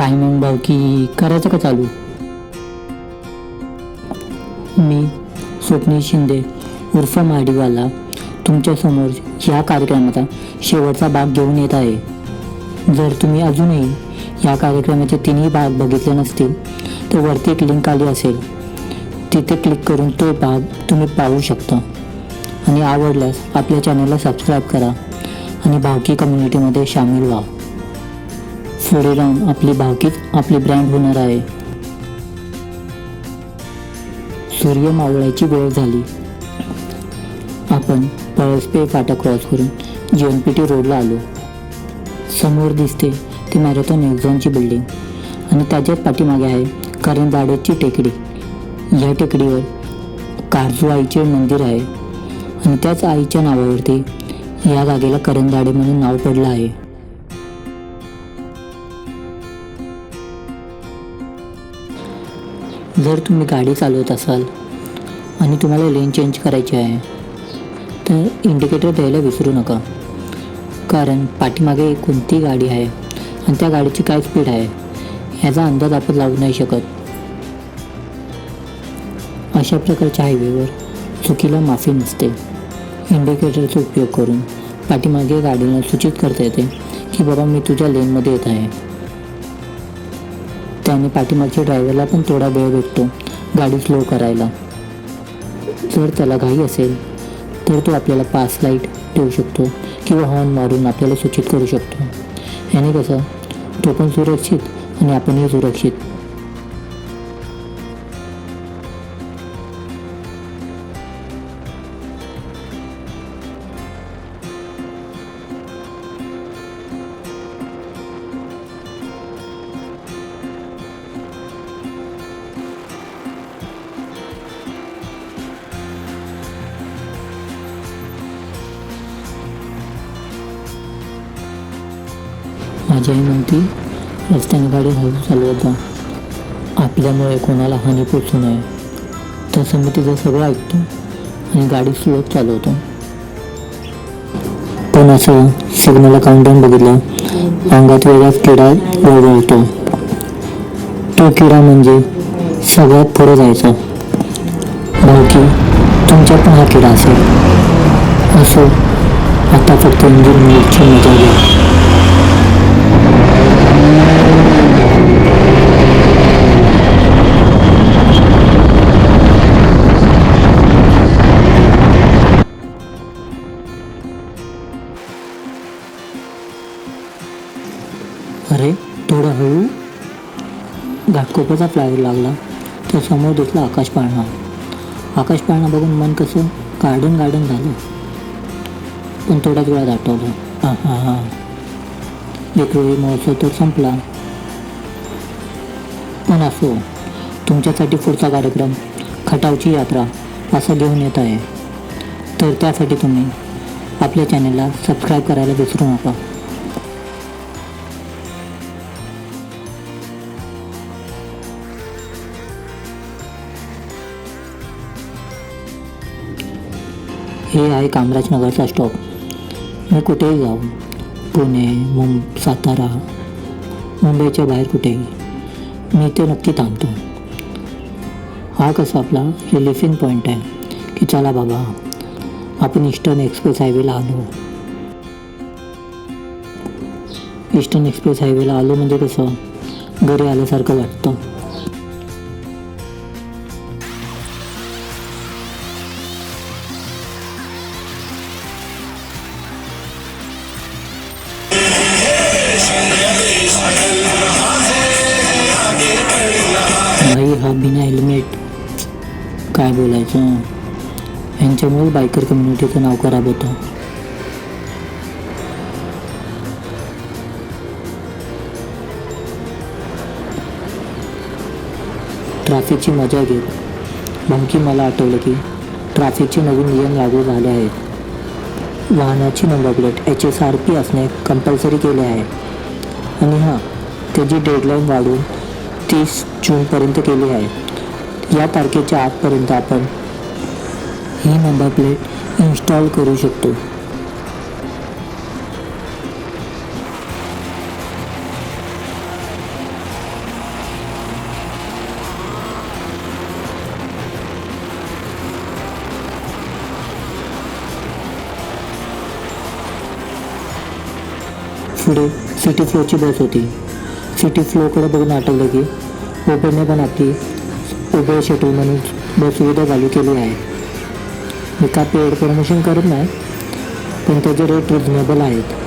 काय मग भाऊ करायचं का चालू? मी स्वप्नील शिंदे उर्फ माडीवाला तुमच्यासमोर ह्या कार्यक्रमाचा शेवटचा भाग घेऊन येत आहे. जर तुम्ही अजूनही या कार्यक्रमाचे तिन्ही भाग बघितले नसतील तर वरती एक लिंक आली असेल. तिथे क्लिक करून तो भाग तुम्ही पाहू शकता. आणि आवडल्यास आपल्या चॅनलला सबस्क्राईब करा. आणि भावकी कम्युनिटीमध्ये सामील व्हा. पुढे जाऊन आपली भावकीच आपली ब्रँड होणार आहे. सूर्य मावळायची वेळ झाली. आपण पळसपे फाटा क्रॉस करून जे एन पी टी रोडला आलो. समोर दिसते ती मॅरेथॉन एक्झॉनची बिल्डिंग आणि त्याच्याच पाठीमागे आहे करंजाडेची टेकडी. या टेकडीवर कारजू आईचे मंदिर आहे आणि त्याच आईच्या नावावरती या जागेला करंजाडे म्हणून नाव पडलं आहे. जर तुम्ही गाडी चालवत असाल आणि तुम्हाला लेन चेंज करायची आहे तर इंडिकेटर द्यायला विसरू नका. कारण पाठीमागे कोणती गाडी आहे आणि त्या गाडीची काय स्पीड आहे ह्याचा अंदाज आपण लावू नाही शकत. अशा प्रकारच्या हायवेवर चुकीला माफी नसते. इंडिकेटरचा उपयोग करून पाठीमागे गाडीला सूचित करता येते की बाबा मी तुझ्या लेनमध्ये येत आहे. त्याने पाठीमागच्या ड्रायव्हरला पण थोडा वेळ भेटतो गाडी स्लो करायला. जर त्याला घाई असेल तर तो आपल्याला पास लाइट देऊ शकतो किंवा हॉर्न मारून आपल्याला सूचित करू शकतो. याने कसं तो पण सुरक्षित आणि आपणही सुरक्षित. माझी आई म्हणती रस्त्याने गाडी हळू चालवत जा. आपल्यामुळे कोणाला हानी पोचू नये. तसं मी तिचं सगळं ऐकतो आणि गाडी सुरत चालवतो. पण असं सिग्नलला काउंटडाऊन बघितलं अंगात वेगळाच किडा वळवळतो. तो किडा म्हणजे सगळ्यात पुढे जायचा. भाऊकी तुमच्या पण हा किडा असेल. असो आता फक्त इंजिन मिनिटची मजा घ्या. अरे थोडं हळू. घाटकोपरचा फ्लायवर लागला. तर समोर दिसला आकाश पाळणा. आकाश पाळणा बघून मन कसं गार्डन गार्डन झालं. पण थोड्याच वेळात आठवलं. हां हां. हां विक्रोळी महोत्सव तर संपला. पण असो तुमच्यासाठी पुढचा कार्यक्रम खटावची यात्रा असं घेऊन येत आहे. तर त्यासाठी तुम्ही आपल्या चॅनलला सबस्क्राईब करायला विसरू नका. हे आहे कामराजनगरचा स्टॉप. मी कुठेही जाऊ पुणे मुं सातारा मुंबईच्या बाहेर कुठेही मी इथे नक्की थांबतो. हा कसा आपला रिलिफिंग पॉईंट आहे की चला बाबा आपण ईस्टर्न एक्सप्रेस हायवेला आलो. ईस्टर्न एक्सप्रेस हायवेला आलो म्हणजे कसं घरी आल्यासारखं वाटतं. भाई हा बिना हेल्मेट काय बोलायचं? यांच्यामुळे बायकर कम्युनिटीचं नाव खराब होतं. ट्रॅफिकची मजा घेत बाकी मला आठवलं की ट्रॅफिकचे नवीन नियम लागू झाले आहेत. वाहनाची number plate H S R P असणे कंपल्सरी केले आहे. आणि हां त्याची डेडलाईन वाढून तीस जूनपर्यंत केली आहे. या तारखेच्या आतपर्यंत आपण ही नंबर प्लेट इन्स्टॉल करू शकतो. पुढे सिटी फ्लोची बस होती. सिटी फ्लोकडे बघून आठवलं की उबरने पण आपली उबर शटल म्हणून बस सुविधा चालू केली आहे. मी का पेड प्रमोशन करत नाही पण त्याचे रेट रिजनेबल आहेत.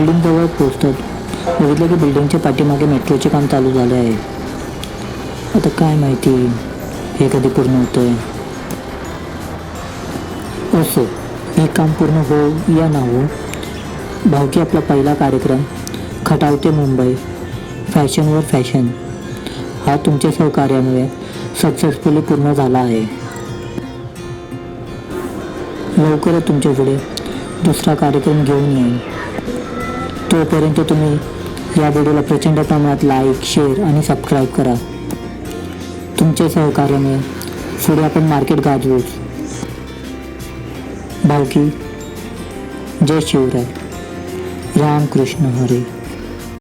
बिल्डिंग जवळ पोचतात बघितलं की बिल्डिंगच्या पाठीमागे मेट्रोचे काम चालू झाले आहे. आता काय माहिती? हे कधी पूर्ण होतंय? असो हे काम पूर्ण हो या ना हो भावकी आपला पहिला कार्यक्रम खटावते मुंबई फॅशनवर फॅशन. हा तुमच्या सहकार्यामुळे सक्सेसफुली पूर्ण झाला आहे. लवकरच तुमच्याकडे दुसरा कार्यक्रम घेऊन येईन. तोपर्यंत तुम्ही या व्हिडिओला प्रचंड प्रमाणात लाईक शेअर आणि सबस्क्राईब करा. तुमच्या सहकार्याने पुढे आपण मार्केट गाजवूच भावकी जय शिवराय. रामकृष्ण हरे.